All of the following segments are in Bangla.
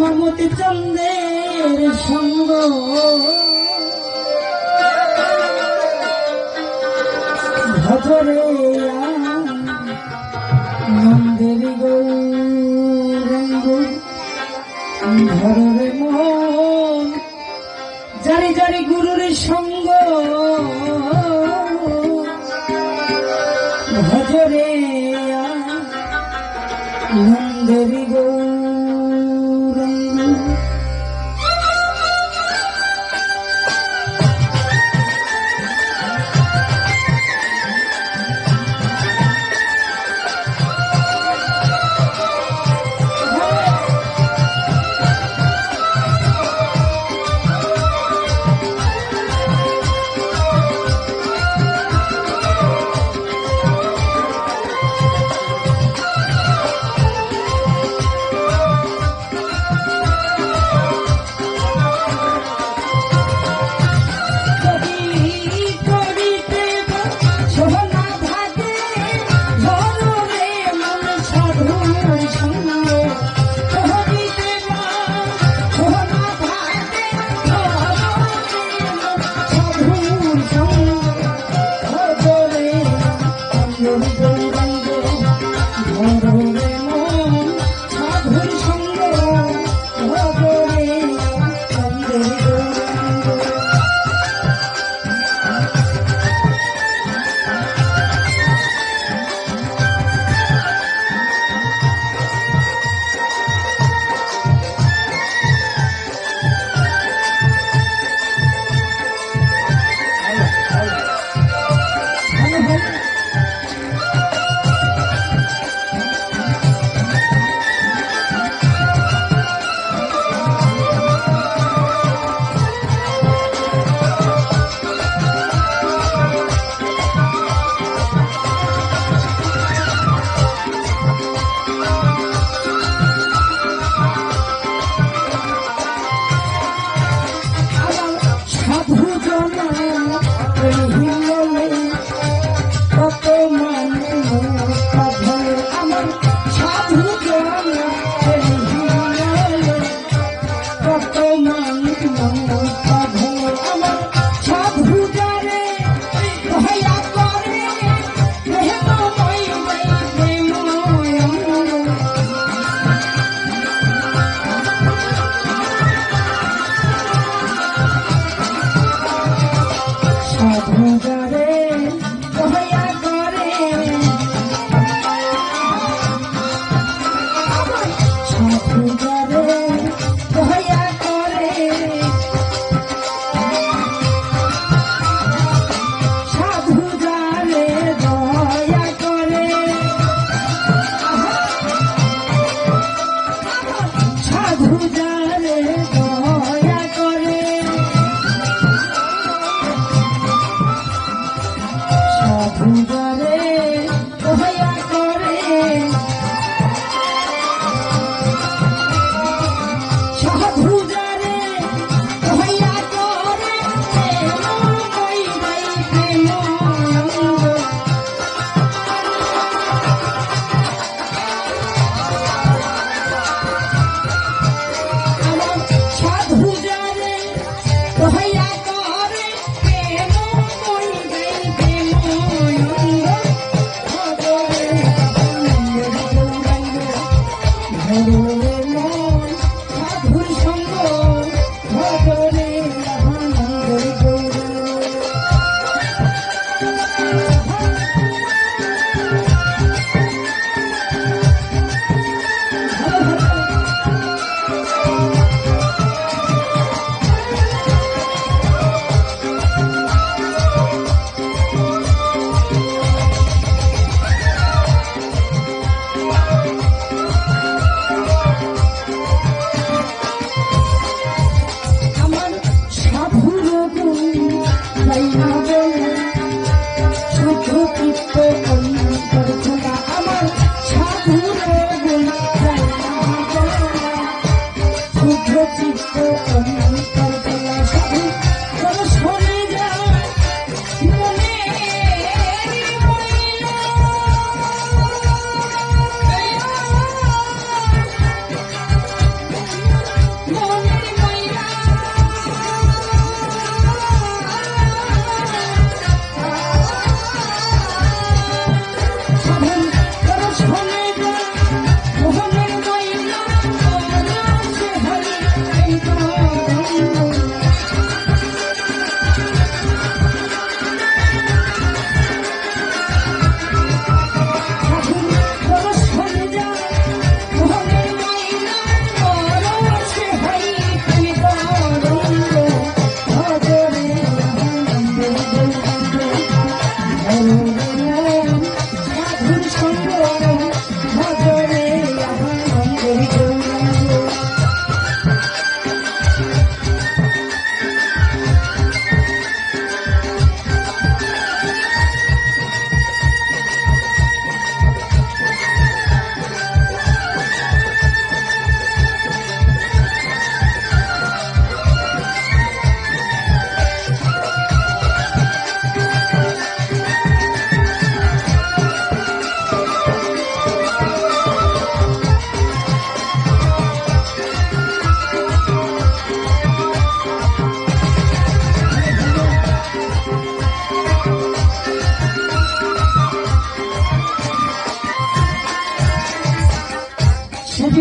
মমতি চন্দ্রের সঙ্গ। ভজরে নন্দের গৌরঙ্গ ধরে মন, জারি জারি গুরুর সঙ্গ। ভজরে নন্দের গৌরঙ্গ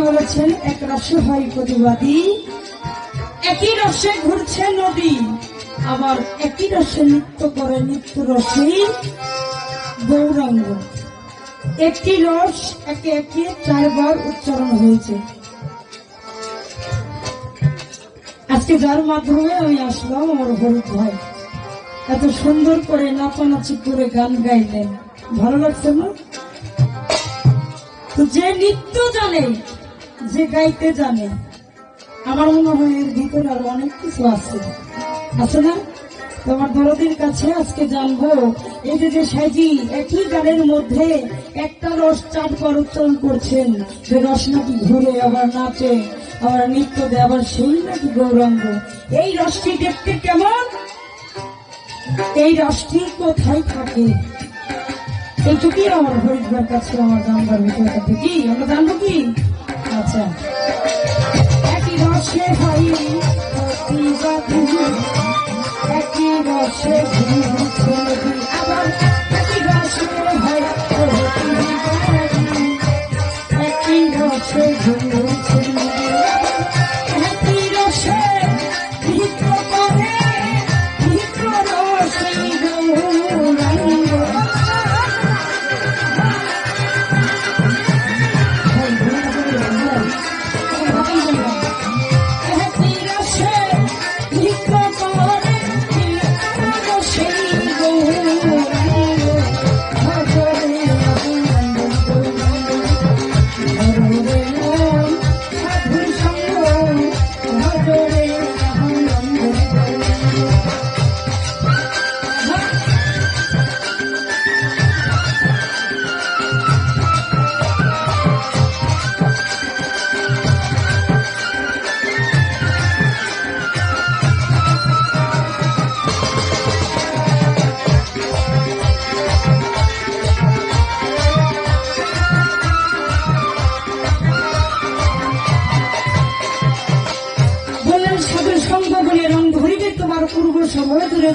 বলেছেন, এক রসে হয় প্রতিবাদী, একই রসে ঘুরছে নদী। আবার একই রসে নৃত্য করে নিত্য রসে গৌরাঙ্গ। একটি রস একে একে চারবার উচ্চারণ হয়েছে। আজকে যার মাধ্যমে আমি আসলাম, আমার হরিত ভাই। এত সুন্দর করে নাচানাচি করে গান গাইলেন। ভালো লাগছে না? তো যে নৃত্য জানে যে গাইতে জানে, আমার মনে হয় এর ভিতরে আরও অনেক কিছু আছে। আছে না? তোমার দরদির কাছে আজকে জানব, এই যে যে সাইজি, একই গানের মধ্যে একটা রস চারবার উচ্চারণ করছেন। যে রস নাকি ঘুরে আবার নাচে, আবার নৃত্য দেয়, আবার সেই নাকি গৌরাঙ্গ। এই রসটি দেখতে কেমন? এই রসটি কোথায় থাকে? এইটুকুই আমার হরিদ্বার কাছে, আমার জানবার বিষয় থাকে কি আমরা জানব কি? আচ্ছা। একই রসে ভাই একই রসে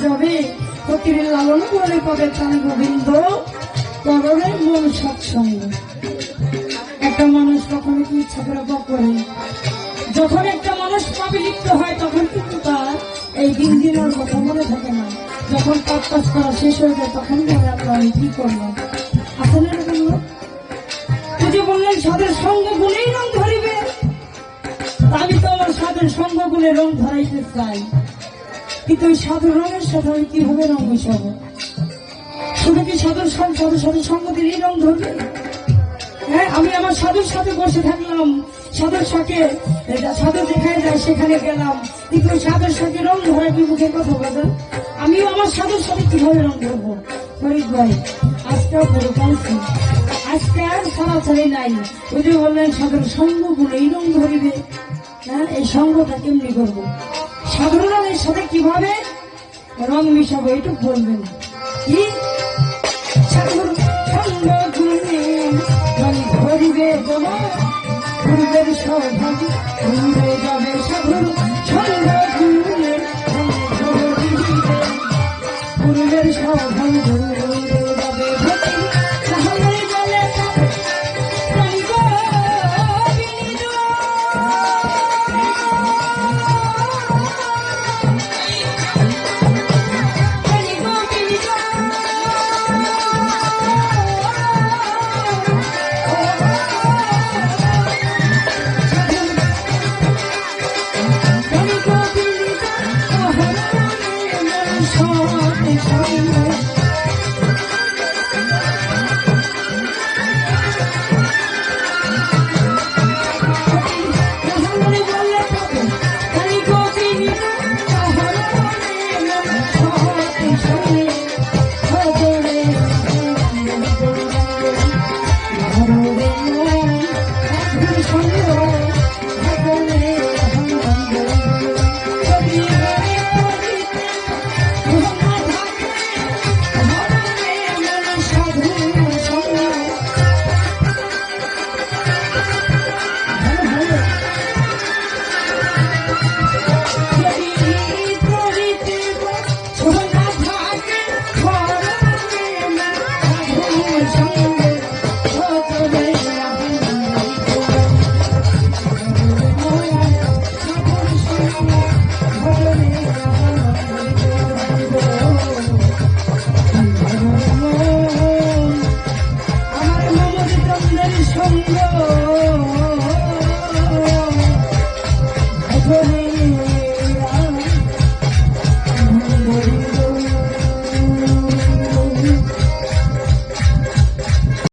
যাবে। ফকিরের লালন বলে পাবে প্রাণ গোবিন্দ। করণের মন সৎসঙ্গ। একটা মানুষ কখনো কি ইচ্ছা করে করে? যখন একটা মানুষ পাপে লিপ্ত হয়, তখন কিন্তু তার এই দিন দিনের কথা মনে থাকে না। যখন পাপ কাজ করা শেষ হয়ে যায়, তখন মনে রাখল আমি কি করলাম আসলে যে বললেন, সাধের সঙ্গ গুণেই রং ধরিবে? আমি তো আমার সাধুর সঙ্গ গুণে রং ধরাইতে চাই। কিন্তু ওই সাধুর রঙের সাথে আমি কীভাবে রং মিশাবো? শুধু কি সাধুর সাধু সাধু সঙ্গ এই রং ধরবে? হ্যাঁ আমি আমার সাধুর সাথে বসে থাকলাম, সাধুর সাথে, সাধু যেখানে যায় সেখানে গেলাম। কিন্তু ওই সাধুর সাথে রং ধরে কি মুখে কথা বলে আমিও আমার সাধুর সাথে কীভাবে রং ধরবো? ফরিদ ভাই, আজকেও বলে পাইছি আজকে আর ছাড়াছাড়ি নাই। ওই যে বললেন, সাধুর সঙ্গগুলো এই রং ধরিবে। হ্যাঁ এই সঙ্গটা কেমনি করব? সাধারণ রঙের সাথে কীভাবে রং মিশাবো এটুকু বলবেন? কি? সাধুর সঙ্গ তোমার